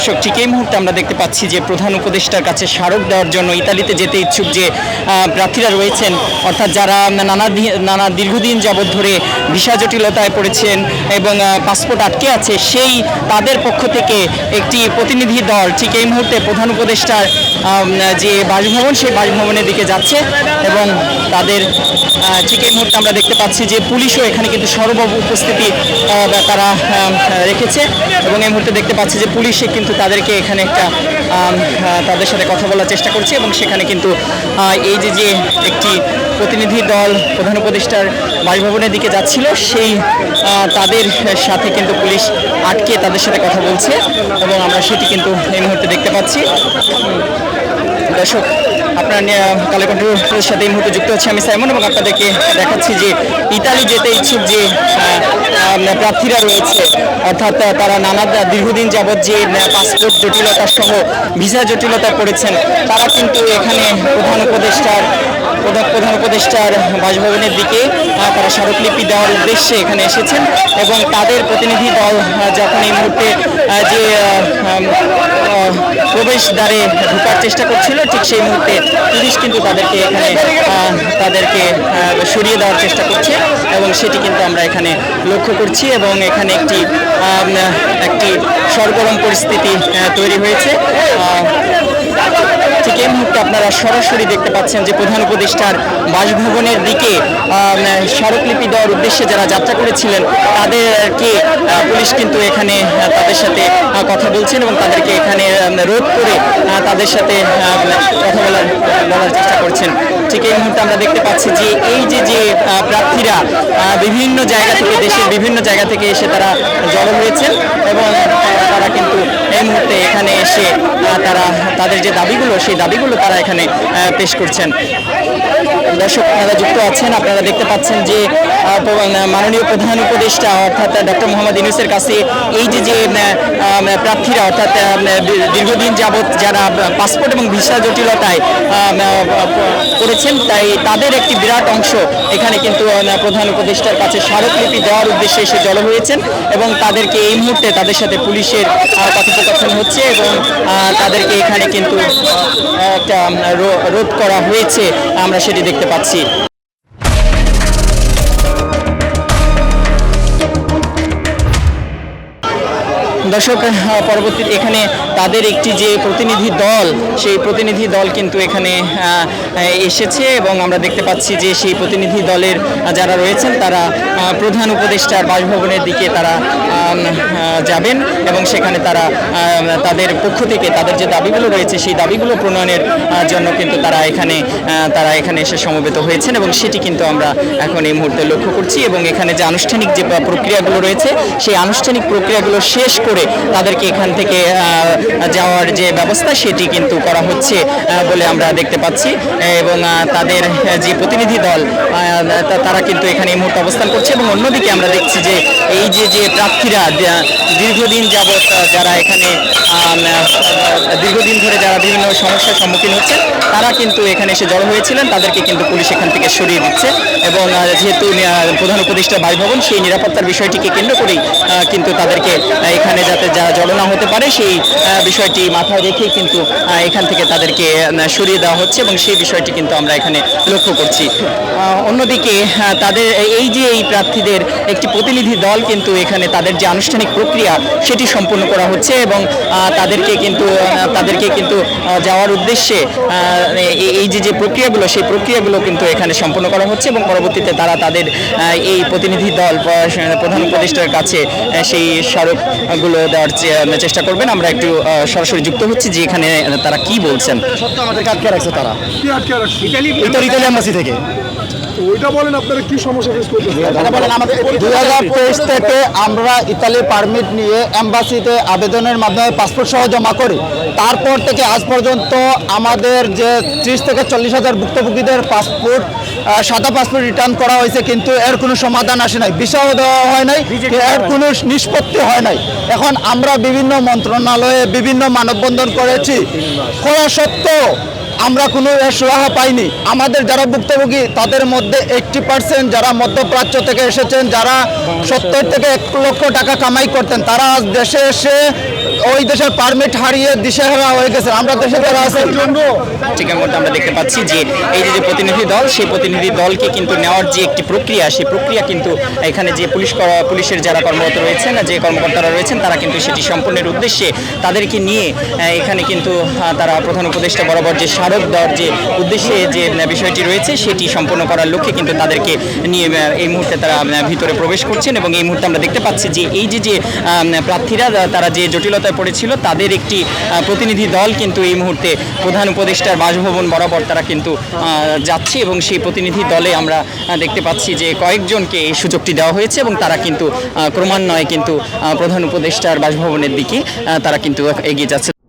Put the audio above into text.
দর্শক, ঠিক এই মুহূর্তে আমরা দেখতে পাচ্ছি যে প্রধান উপদেষ্টার কাছে স্মারক দেওয়ার জন্য ইতালিতে যেতে ইচ্ছুক যে প্রার্থীরা রয়েছেন, অর্থাৎ যারা নানা নানা দীর্ঘদিন যাবৎ ধরে ভিসা জটিলতায় পড়েছেন এবং পাসপোর্ট আটকে আছে, সেই তাদের পক্ষ থেকে একটি প্রতিনিধি দল, ঠিক এই মুহূর্তে প্রধান উপদেষ্টার যে বাসভবন, সেই বাসভবনের দিকে যাচ্ছে এবং তাদের ঠিক এই মুহূর্তে আমরা দেখতে পাচ্ছি যে পুলিশও এখানে কিন্তু সর্ব উপস্থিতি তারা রেখেছে এবং এই মুহূর্তে দেখতে পাচ্ছি যে পুলিশে কিন্তু তাদেরকে এখানে একটা তাদের সাথে কথা বলার চেষ্টা করছে এবং সেখানে কিন্তু এই যে যে একটি প্রতিনিধি দল, প্রধান উপদেষ্টার বাসভবনের দিকে যাচ্ছিল, সেই তাদের সাথে কিন্তু পুলিশ আটকে তাদের সাথে কথা বলছে এবং আমরা সেটি কিন্তু এই মুহূর্তে দেখতে পাচ্ছি। দর্শক, আপনার কালেকন্ট্রোলের সাথে এই মুহূর্তে যুক্ত হচ্ছে আমি সাইমন এবং আপনাদেরকে দেখাচ্ছি যে ইতালি যেতে ইচ্ছুক যে প্রার্থীরা রয়েছে। অর্থাৎ তারা নানা দীর্ঘদিন যাবৎ যে পাসপোর্ট জটিলতা সহ ভিসা জটিলতা পড়েছেন তারা কিন্তু এখানে প্রধান উপদেষ্টার প্রধান উপদেষ্টার বাসভবনের দিকে তারা স্মারকলিপি দেওয়ার উদ্দেশ্যে এখানে এসেছেন এবং তাদের প্রতিনিধি দল যখন এই মুহূর্তে যে প্রবেশদ্বারে ঢোকার চেষ্টা করছিল, ঠিক সেই মুহূর্তে পুলিশ কিন্তু তাদেরকে এখানে তাদেরকে সরিয়ে দেওয়ার চেষ্টা করছে এবং সেটি কিন্তু আমরা এখানে লক্ষ্য করছি এবং এখানে একটি একটি সরগরম পরিস্থিতি তৈরি হয়েছে। ঠিক এই মুহূর্তে আপনারা সরাসরি দেখতে পাচ্ছেন যে প্রধান উপদেষ্টার বাসভবনের দিকে স্মারকলিপি দেওয়ার উদ্দেশ্যে যারা যাত্রা করেছিলেন, তাদেরকে পুলিশ কিন্তু এখানে তাদের সাথে কথা বলছেন এবং তাদেরকে এখানে রোধ করে তাদের সাথে কথা বলার বলার চেষ্টা করছেন। ঠিক এই মুহূর্তে আমরা দেখতে পাচ্ছি যে এই যে যে প্রার্থীরা বিভিন্ন জায়গা থেকে, দেশের বিভিন্ন জায়গা থেকে এসে তারা জড়ো হয়েছেন এবং তারা কিন্তু এই মুহূর্তে এখানে এসে তারা, তাদের যে দাবিগুলো সেই দাবিগুলো তারা এখানে পেশ করছেন। দর্শক, আপনারা যুক্ত আছেন। আপনারা দেখতে পাচ্ছেন যে মাননীয় প্রধান উপদেষ্টা অর্থাৎ ডক্টর মোহাম্মদ ইউনুসের কাছে এই যে যে প্রার্থীরা অর্থাৎ দীর্ঘদিন যাবৎ যারা পাসপোর্ট এবং ভিসা জটিলতায় করেছেন তাই তাদের একটি বিরাট অংশ এখানে কিন্তু প্রধান উপদেষ্টার কাছে স্মারকলিপি দেওয়ার উদ্দেশ্যে এসে জড়ো হয়েছেন এবং তাদেরকে এই মুহূর্তে তাদের সাথে পুলিশের কথোপকথন হচ্ছে এবং তাদেরকে এখানে কিন্তু একটা রোধ করা হয়েছে আমরা সেটি দেখতে পাচ্ছি। দর্শক পরবর্তী এখানে তাদের একটি যে প্রতিনিধি দল, সেই প্রতিনিধি দল কিন্তু এখানে এসেছে এবং আমরা দেখতে পাচ্ছি যে সেই প্রতিনিধি দলের যারা রয়েছেন, তারা প্রধান উপদেষ্টার বাসভবনের দিকে তারা যাবেন এবং সেখানে তারা তাদের পক্ষ থেকে তাদের যে দাবিগুলো রয়েছে, সেই দাবিগুলো প্রণয়নের জন্য কিন্তু তারা এখানে তারা এখানে এসে সমবেত হয়েছেন এবং সেটি কিন্তু আমরা এখন এই মুহূর্তে লক্ষ্য করছি এবং এখানে যে আনুষ্ঠানিক যে প্রক্রিয়াগুলো রয়েছে, সেই আনুষ্ঠানিক প্রক্রিয়াগুলো শেষ করে তাদেরকে এখান থেকে যাওয়ার যে ব্যবস্থা সেটি কিন্তু করা হচ্ছে বলে আমরা দেখতে পাচ্ছি। এবং তাদের যে প্রতিনিধি দল তারা কিন্তু এখানে এই মুহূর্তে অবস্থান করছে। এবং অন্যদিকে আমরা দেখছি যে এই যে যে প্রার্থীরা দীর্ঘদিন যাবৎ যারা এখানে দীর্ঘদিন ধরে যারা বিভিন্ন সমস্যার সম্মুখীন হচ্ছেন তারা কিন্তু এখানে এসে জড়ো হয়েছিলেন। তাদেরকে কিন্তু পুলিশ এখান থেকে সরিয়ে দিচ্ছে এবং যেহেতু প্রধান উপদেষ্টা বাসভবন, সেই নিরাপত্তার বিষয়টিকে কেন্দ্র করেই কিন্তু তাদেরকে এখানে যাতে যারা জড়ো না হতে পারে, সেই বিষয়টি মাথায় রেখেই কিন্তু এখান থেকে তাদেরকে সরিয়ে দেওয়া হচ্ছে এবং সেই বিষয়টি কিন্তু আমরা এখানে লক্ষ্য করছি। অন্যদিকে তাদের, এই যে এই প্রার্থীদের একটি প্রতিনিধি দল কিন্তু এখানে তাদের যে আনুষ্ঠানিক প্রক্রিয়া সেটি সম্পূর্ণ করা হচ্ছে এবং তাদেরকে কিন্তু তাদেরকে কিন্তু যাওয়ার উদ্দেশ্যে এই- যে যে প্রক্রিয়াগুলো সেই প্রক্রিয়াগুলো কিন্তু এখানে সম্পূর্ণ করা হচ্ছে এবং পরবর্তীতে তারা তাদের এই প্রতিনিধি দল প্রধান উপদেষ্টার কাছে সেই স্মারকগুলো দেওয়ার চেষ্টা করবেন। আমরা একটু সরাসরি যুক্ত হচ্ছি যে এখানে তারা কি বলছেন। আমাদেরকে আটকে রাখছে তারা কি আটকে রাখছি ইতালি থেকে ওইটা বলেন আপনারা কি সমস্যা ফেস করতেছেন? দুই হাজার তেইশ থেকে আমরা ইতালি পারমিট নিয়ে এম্বাসিতে আবেদনের মাধ্যমে পাসপোর্ট সহ জমা করি। তারপর থেকে আজ পর্যন্ত আমাদের যে ত্রিশ থেকে চল্লিশ হাজার ভুক্তভোগীদের পাসপোর্ট সাদা পাসপোর্ট রিটার্ন করা হয়েছে কিন্তু এর কোনো সমাধান আসে নাই। বিষয় দেওয়া হয় নাই এর কোনো নিষ্পত্তি হয় নাই। এখন আমরা বিভিন্ন মন্ত্রণালয়ে বিভিন্ন মানববন্ধন করেছি। করা সত্ত্বেও আমরা কোনো সুরাহা পাইনি। আমাদের যারা ভুক্তভোগী, তাদের মধ্যে এইটটি পার্সেন্ট যারা মধ্যপ্রাচ্য থেকে এসেছেন, যারা সত্তর থেকে এক লক্ষ টাকা কামাই করতেন, তারা আজ দেশে এসে ওই দেশের পারমিট হারিয়ে দিশেহারা হয়ে গেছে। আমরা দেশে যারা আছে ঠিক মুহূর্তে আমরা দেখতে পাচ্ছি যে এই যে যে প্রতিনিধি দল সেই প্রতিনিধি দলকে কিন্তু নেওয়ার যে একটি প্রক্রিয়া সেই প্রক্রিয়া কিন্তু এখানে যে পুলিশ পুলিশের যারা কর্মরত রয়েছেন যে কর্মকর্তারা রয়েছেন তারা কিন্তু সেটি সম্পূর্ণের উদ্দেশ্যে তাদেরকে নিয়ে এখানে কিন্তু তারা প্রধান উপদেষ্টা বরাবর যে স্মারক দেওয়ার যে উদ্দেশ্যে যে বিষয়টি রয়েছে সেটি সম্পন্ন করার লক্ষ্যে কিন্তু তাদেরকে নিয়ে এই মুহূর্তে তারা আহ, ভিতরে প্রবেশ করছেন এবং এই মুহূর্তে আমরা দেখতে পাচ্ছি যে এই যে যে আহ, প্রার্থীরা তারা যে জটিলতায় পড়েছিল, তাদের একটি প্রতিনিধি দল কিন্তু এই মুহূর্তে প্রধান উপদেষ্টার বাসভবন বরাবর তারা কিন্তু যাচ্ছে এবং সেই প্রতিনিধি দলে আমরা দেখতে পাচ্ছি যে কয়েকজনকে এই সুযোগটি দেওয়া হয়েছে এবং তারা কিন্তু ক্রমান্বয়ে কিন্তু প্রধান উপদেষ্টার বাসভবনের দিকে তারা কিন্তু এগিয়ে যাচ্ছে।